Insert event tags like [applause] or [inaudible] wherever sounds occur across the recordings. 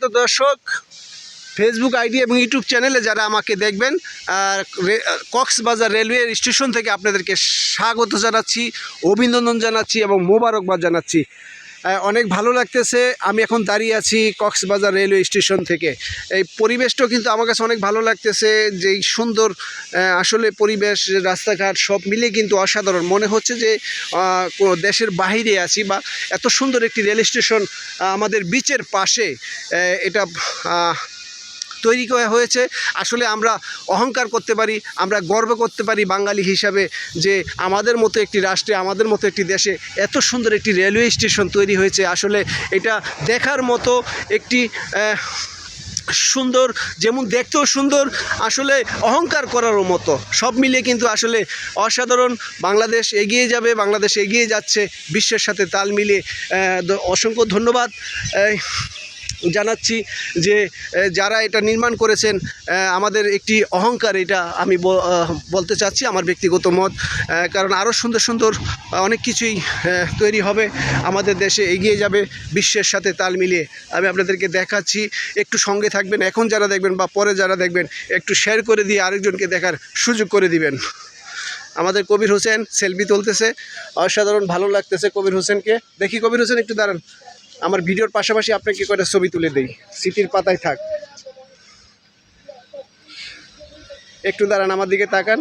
তো দর্শক Facebook ID এবং ইউটিউব চ্যানেলে যারা আমাকে দেখবেন কক্সবাজার রেলওয়ে স্টেশন থেকে আপনাদেরকে স্বাগত জানাচ্ছি, অভিনন্দন জানাচ্ছি এবং মোবারকবাদ জানাচ্ছি। অনেক ভালো লাগতেছে। আমি এখন দাঁড়িয়ে আছি কক্সবাজার রেলওয়ে স্টেশন থেকে। এই পরিবেশটাও কিন্তু আমার কাছে অনেক ভালো লাগতেছে যেই সুন্দর আসলে পরিবেশ, রাস্তাঘাট সব মিলে কিন্তু অসাধারণ। মনে হচ্ছে যে কোনো দেশের বাহিরে আছি বা এত সুন্দর একটি রেল স্টেশন আমাদের বিচের পাশে এটা তৈরি করা হয়েছে। আসলে আমরা অহংকার করতে পারি, আমরা গর্ব করতে পারি বাঙালি হিসাবে যে আমাদের মতো একটি রাষ্ট্রে, আমাদের মতো একটি দেশে এত সুন্দর একটি রেলওয়ে স্টেশন তৈরি হয়েছে। আসলে এটা দেখার মতো একটি সুন্দর, যেমন দেখতেও সুন্দর, আসলে অহংকার করারও মতো। সব মিলিয়ে কিন্তু আসলে অসাধারণ। বাংলাদেশ এগিয়ে যাবে, বাংলাদেশ এগিয়ে যাচ্ছে। বিশ্বের সাথে তাল মিলিয়ে অসংখ্য ধন্যবাদ। জানাচ্ছি যে যারা এটা নির্মাণ করেছেন আমাদের একটি অহংকার এটা আমি বলতে চাচ্ছি আমার ব্যক্তিগত মত। কারণ আরও সুন্দর সুন্দর অনেক কিছুই তৈরি হবে। আমাদের দেশে এগিয়ে যাবে, বিশ্বের সাথে তাল মিলিয়ে। আমি আপনাদেরকে দেখাচ্ছি, একটু সঙ্গে থাকবেন, এখন যারা দেখবেন বা পরে যারা দেখবেন, একটু শেয়ার করে দিয়ে আরেকজনকে দেখার সুযোগ করে দিবেন। আমাদের কবির হোসেন সেলফি তুলতেছে, অসাধারণ ভালো লাগতেছে কবির হোসেনকে। দেখি কবির হোসেন, একটু দাঁড়ান। আমার ভিডিওর পাশাপাশি আপনাকে কয়টা ছবি তুলে দেই? স্মৃতির পাতায় থাক। একটু দাঁড়ান, আমার দিকে তাকান।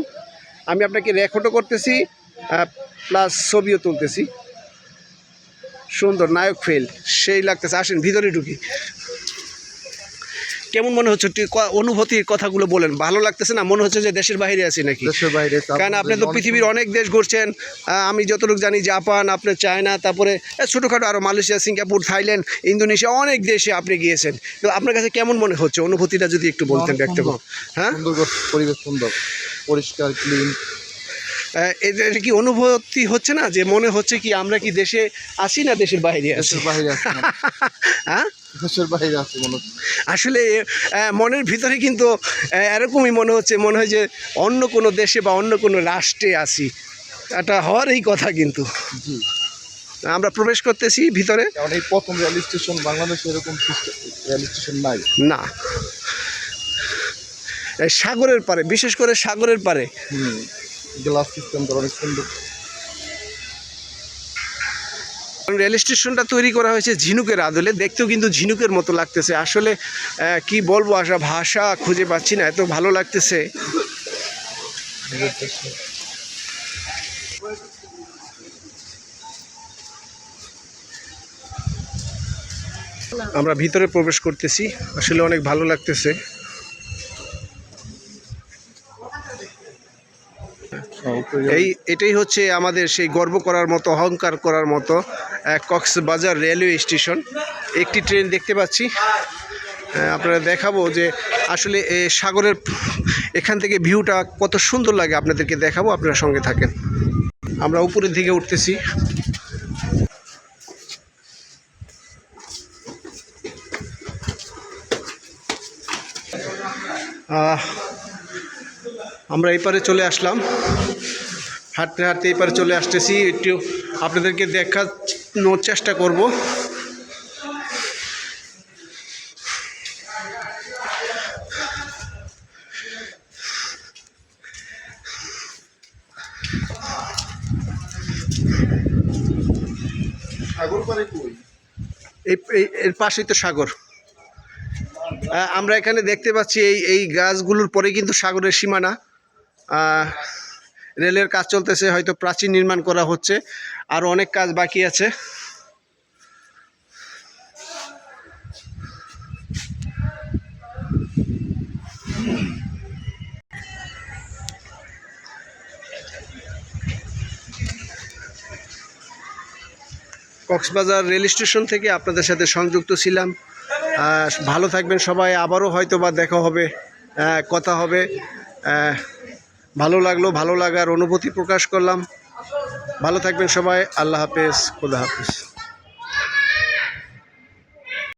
আমি আপনাকে রেকর্ডও করতেছি প্লাস ছবিও তুলতেছি। সুন্দর, নায়ক ফেল সেই লাগতেছে। আসেন, ভিতরে ঢুকি। কেমন মনে হচ্ছে? অনুভূতির কথাগুলো বলেন। ভালো লাগতেছে না? মনে হচ্ছে যে দেশের বাইরে আছি নাকি? দেশের বাইরে কারণ আপনি তো পৃথিবীর অনেক দেশ ঘুরছেন। আমি যতটুকু জানি জাপান আপনার চায়না তারপরে ছোটোখাটো আরও মালয়েশিয়া সিঙ্গাপুর থাইল্যান্ড ইন্দোনেশিয়া অনেক দেশে আপনি গিয়েছেন। তো আপনার কাছে কেমন মনে হচ্ছে? অনুভূতিটা যদি একটু বলতেন করুন হ্যাঁ? পরিবেশ সুন্দর। পরিষ্কার ক্লিন এটা কি অনুভূতি হচ্ছে না? যে মনে হচ্ছে কি আমরা কি দেশে আসি না দেশের বাইরে দেশের বাইরে [laughs] হ্যাঁ? দেশের বাইরে আছে মনে হচ্ছে। আসলে মনের ভিতরে কিন্তু এরকমই মনে হচ্ছে মনে হয় যে অন্য কোনো দেশে বা অন্য কোনো রাষ্ট্রে আছি। এটা হওয়ার এই কথা কিন্তু। জি। আমরা প্রবেশ করতেছি ভিতরে। কারণ এই প্রথম রেল স্টেশন বাংলাদেশে এরকম রেল স্টেশন নাই। না। সাগরের পারে বিশেষ করে সাগরের পারে গ্লাস সিস্টেম অনেক সুন্দর। রেল স্টেশনটা তৈরি করা হয়েছে ঝিনুকের আদলে। দেখতেও কিন্তু ঝিনুকের মতো লাগতেছে। আসলে কি বলব, আসা ভাষা খুঁজে পাচ্ছি না, এত ভালো লাগতেছে। আমরা ভিতরে প্রবেশ করতেছি। আসলে অনেক ভালো লাগতেছে। এই এটাই হচ্ছে আমাদের সেই গর্ব করার মতো অহংকার করার মতো কক্সবাজার রেলওয়ে স্টেশন। একটি ট্রেন দেখতে পাচ্ছি। আপনারা দেখাবো যে আসলে সাগরের এখান থেকে ভিউটা কত সুন্দর লাগে আপনাদেরকে দেখাবো আপনারা সঙ্গে থাকেন। আমরা উপরের দিকে উঠতেছি। আহ, আমরা এপারে চলে আসলাম। হাঁটতে হাঁটতে এপারে চলে আসতেছি। একটু আপনাদেরকে দেখানোর চেষ্টা করব। এর পাশেই তো সাগর। আমরা এখানে দেখতে পাচ্ছি এই এই গাছগুলোর পরে কিন্তু সাগরের সীমানা। রেলের কাজ চলতেছে, হয়তো প্রাচীর নির্মাণ করা হচ্ছে, আর অনেক কাজ বাকি আছে। কক্সবাজার রেল স্টেশন থেকে আপনাদের সাথে সংযুক্ত ছিলাম। ভালো থাকবেন সবাই, আবারও হয়তো বা দেখা হবে কথা হবে। ভালো লাগল ভালো লাগার অনুভূতি প্রকাশ করলাম। ভালো থাকবেন সবাই আল্লাহ হাফেজ খোদা হাফেজ।